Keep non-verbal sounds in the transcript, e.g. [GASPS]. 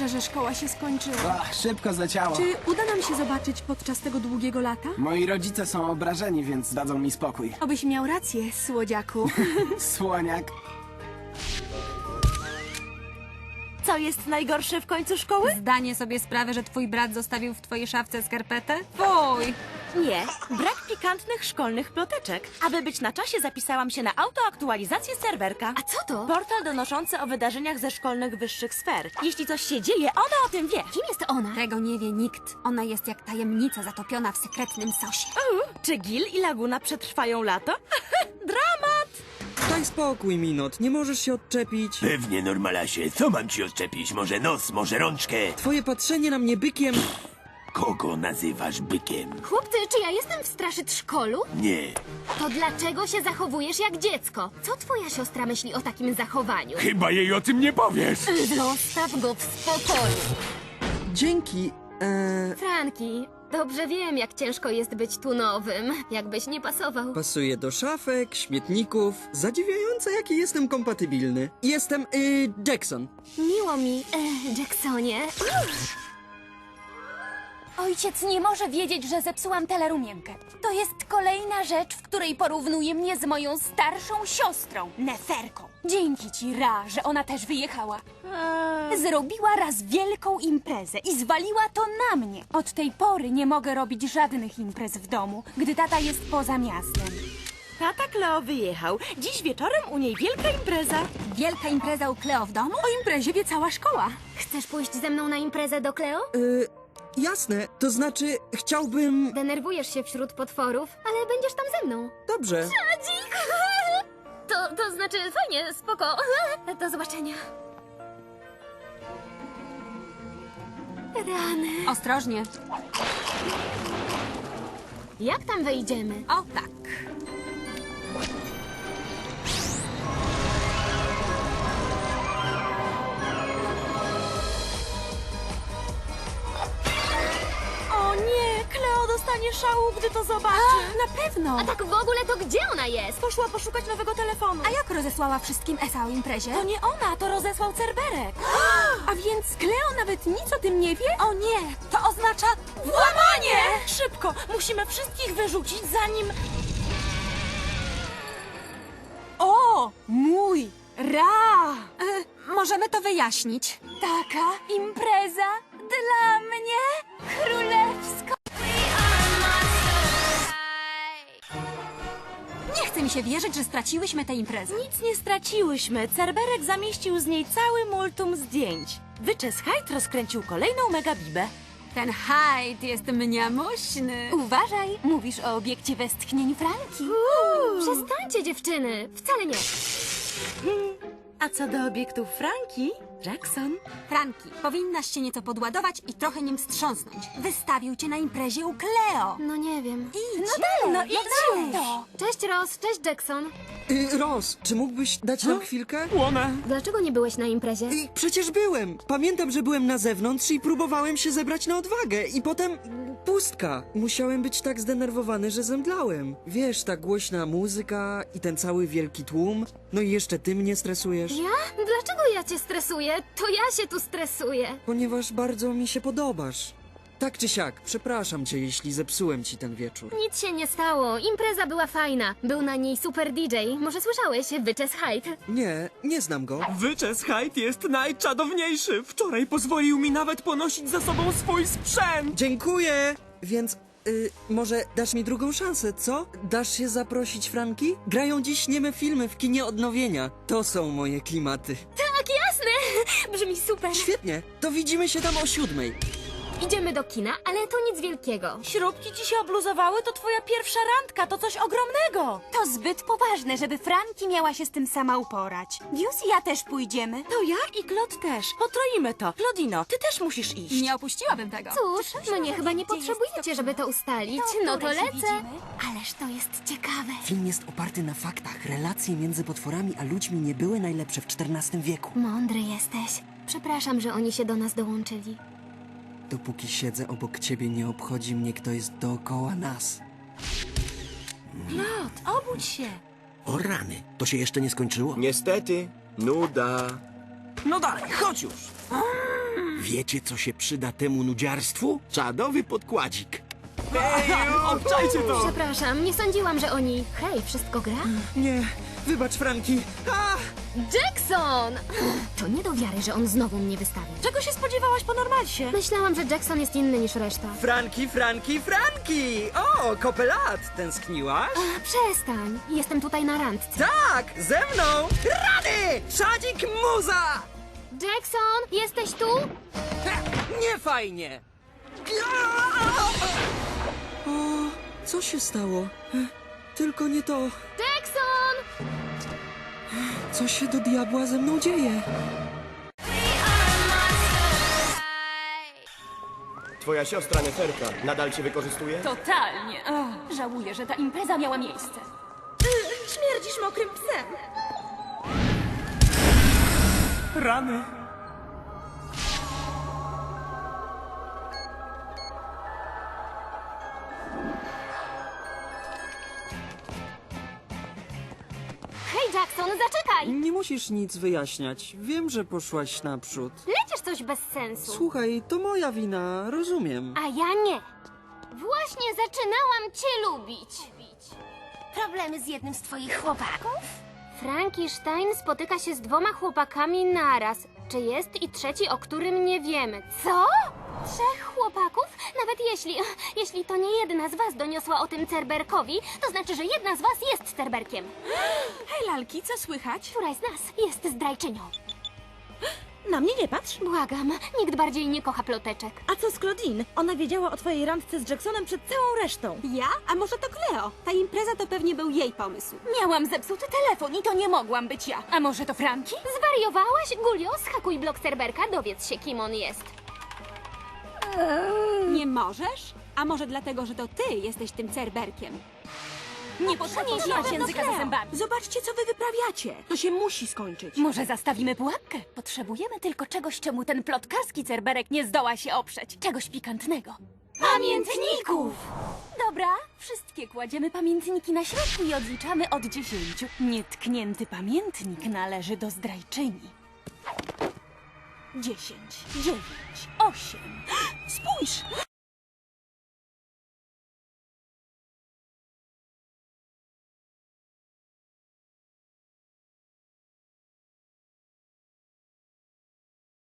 wierzę, że szkoła się skończyła. Ach, szybko zleciało. Czy uda nam się zobaczyć podczas tego długiego lata? Moi rodzice są obrażeni, więc dadzą mi spokój. Obyś miał rację, słodziaku. [LAUGHS] Słoniak. Co jest najgorsze w końcu szkoły? Zdanie sobie sprawę, że twój brat zostawił w twojej szafce skarpetę? Fuj! Nie, brak pikantnych szkolnych ploteczek. Aby być na czasie, zapisałam się na autoaktualizację serwerka. A co to? Portal donoszący o wydarzeniach ze szkolnych wyższych sfer. Jeśli coś się dzieje, ona o tym wie. Kim jest ona? Tego nie wie nikt. Ona jest jak tajemnica zatopiona w sekretnym sosie. Czy Gil i Laguna przetrwają lato? [LAUGHS] Dramat! Daj spokój, Minot, nie możesz się odczepić. Pewnie, normalasie. Co mam ci odczepić? Może nos, może rączkę? Twoje patrzenie na mnie bykiem... Kogo nazywasz bykiem? Chłopcy, czy ja jestem w straszytrzkolu? Nie. To dlaczego się zachowujesz jak dziecko? Co twoja siostra myśli o takim zachowaniu? Chyba jej o tym nie powiesz. Zostaw go w spokoju. Dzięki, eee... Franki, dobrze wiem, jak ciężko jest być tu nowym. Jakbyś nie pasował. Pasuje do szafek, śmietników. Zadziwiające, jaki jestem kompatybilny. Jestem, y, Jackson. Miło mi, e, Jacksonie. Ojciec nie może wiedzieć, że zepsułam telerumienkę. To jest kolejna rzecz, w której porównuje mnie z moją starszą siostrą, Neferką. Dzięki ci, Ra, że ona też wyjechała. Zrobiła raz wielką imprezę i zwaliła to na mnie. Od tej pory nie mogę robić żadnych imprez w domu, gdy tata jest poza miastem. Tata Kleo wyjechał. Dziś wieczorem u niej wielka impreza. Wielka impreza u Kleo w domu? O imprezie wie cała szkoła. Chcesz pójść ze mną na imprezę do Cleo? Y, jasne, to znaczy, chciałbym... Denerwujesz się wśród potworów, ale będziesz tam ze mną. Dobrze. Dzik! [LAUGHS] To, to znaczy, fajnie, spoko. [LAUGHS] Do zobaczenia. Rany. Ostrożnie. Jak tam wejdziemy? O tak. Dostanie szału, gdy to zobaczy. Na pewno. A tak w ogóle to gdzie ona jest? Poszła poszukać nowego telefonu. A jak rozesłała wszystkim Esa o imprezie? To nie ona, to rozesłał Cerberek. [GASPS] A więc Kleo nawet nic o tym nie wie? O nie, to oznacza... Włamanie! Szybko, musimy wszystkich wyrzucić, zanim... O, mój Ra! E, możemy to wyjaśnić. Taka impreza mi się wierzyć, że straciłyśmy tę imprezę. Nic nie straciłyśmy. Cerberek zamieścił z niej cały multum zdjęć. Wyczes Hyde rozkręcił kolejną megabibę. Ten Hyde jest mniamośny. Uważaj, mówisz o obiekcie westchnień Franki. Przestańcie, dziewczyny. Wcale nie. [LAUGHS] A co do obiektów Franki, Jackson, Franki, powinnaś się nieco podładować i trochę nim wstrząsnąć. Wystawił cię na imprezie u Kleo. No nie wiem. Idź. No dalej, no idź to. Cześć Ross, cześć Jackson. Y, Ross, czy mógłbyś dać nam chwilkę? Łona. Dlaczego nie byłeś na imprezie? Y, przecież byłem. Pamiętam, że byłem na zewnątrz i próbowałem się zebrać na odwagę. I potem... pustka. Musiałem być tak zdenerwowany, że zemdlałem. Wiesz, ta głośna muzyka i ten cały wielki tłum. No i jeszcze ty mnie stresujesz. Ja? Dlaczego ja cię stresuję? To ja się tu stresuję. Ponieważ bardzo mi się podobasz. Tak czy siak, przepraszam cię, jeśli zepsułem ci ten wieczór. Nic się nie stało. Impreza była fajna. Był na niej super DJ. Może słyszałeś? Wyczes Hyde. Nie, nie znam go. Wyczes Hyde jest najczadowniejszy. Wczoraj pozwolił mi nawet ponosić za sobą swój sprzęt. Dziękuję! Więc y, może dasz mi drugą szansę, co? Dasz się zaprosić Franki? Grają dziś nieme filmy w kinie odnowienia. To są moje klimaty. Tak, jasne! [LAUGHS] Brzmi super. Świetnie, to widzimy się tam o siódmej. Idziemy do kina, ale to nic wielkiego. śrubki ci się obluzowały, to twoja pierwsza randka, to coś ogromnego. To zbyt poważne, żeby Franki miała się z tym sama uporać. Dius i ja też pójdziemy. To ja i Klot też. Potroimy to. Klodino, ty też musisz iść. Nie opuściłabym tego. Cóż, mnie chyba nie potrzebujecie, żeby to ustalić. No to lecę. Ależ to jest ciekawe. Film jest oparty na faktach. Relacje między potworami a ludźmi nie były najlepsze w XIV wieku. Mądry jesteś. Przepraszam, że oni się do nas dołączyli. Dopóki siedzę obok ciebie, nie obchodzi mnie, kto jest dookoła nas. Klot, obudź się. O rany, to się jeszcze nie skończyło? Niestety, nuda. No dalej, chodź już. Wiecie, co się przyda temu nudziarstwu? Czadowy podkładzik. Obczajcie to! Przepraszam, nie sądziłam, że oni... Hej, wszystko gra? Nie, wybacz Franki. A! Jackson! To nie do wiary, że on znowu mnie wystawił. Czego się spodziewałaś po normalsie? Myślałam, że Jackson jest inny niż reszta. Franki, Franki, Franki! O, kopelat! Tęskniłaś? Przestań, jestem tutaj na randce. Tak, ze mną! Rany! Szadzik muza! Jackson, jesteś tu? Nie fajnie! O, co się stało? Tylko nie to. Jackson! Co się do diabła ze mną dzieje? Twoja siostra Neferka nadal cię wykorzystuje? Totalnie. Ach, żałuję, że ta impreza miała miejsce. Śmierdzisz mokrym psem. Rany. Zaczekaj! Nie musisz nic wyjaśniać. Wiem, że poszłaś naprzód. Lecisz coś bez sensu. Słuchaj, to moja wina, rozumiem. A ja nie. Właśnie zaczynałam cię lubić. Problemy z jednym z twoich chłopaków? Frankenstein spotyka się z dwoma chłopakami naraz. Czy jest i trzeci, o którym nie wiemy? Co? Trzech chłopaków? Nawet jeśli, jeśli to nie jedna z was doniosła o tym Cerberkowi, to znaczy, że jedna z was jest Cerberkiem. [GASPS] Hej, lalki, co słychać? Któraś z nas jest zdrajczynią. Na mnie nie patrz. Błagam, nikt bardziej nie kocha ploteczek. A co z Claudine? Ona wiedziała o twojej randce z Jacksonem przed całą resztą. Ja? A może to Cleo? Ta impreza to pewnie był jej pomysł. Miałam zepsuty telefon i to nie mogłam być ja. A może to Franki? Zwariowałaś? Gulio, schakuj blok Cerberka, dowiedz się, kim on jest. Nie możesz? A może dlatego, że to ty jesteś tym cerberkiem? Nie potrafię trzymać języka za zębami. Zobaczcie, co wy wyprawiacie. To się musi skończyć. Może zastawimy pułapkę? Potrzebujemy tylko czegoś, czemu ten plotkarski cerberek nie zdoła się oprzeć. Czegoś pikantnego. Pamiętników! Dobra, wszystkie kładziemy pamiętniki na środku i odliczamy od dziesięciu. Nietknięty pamiętnik należy do zdrajczyni. Dziesięć, dziewięć, osiem. [GASPS] Spójrz!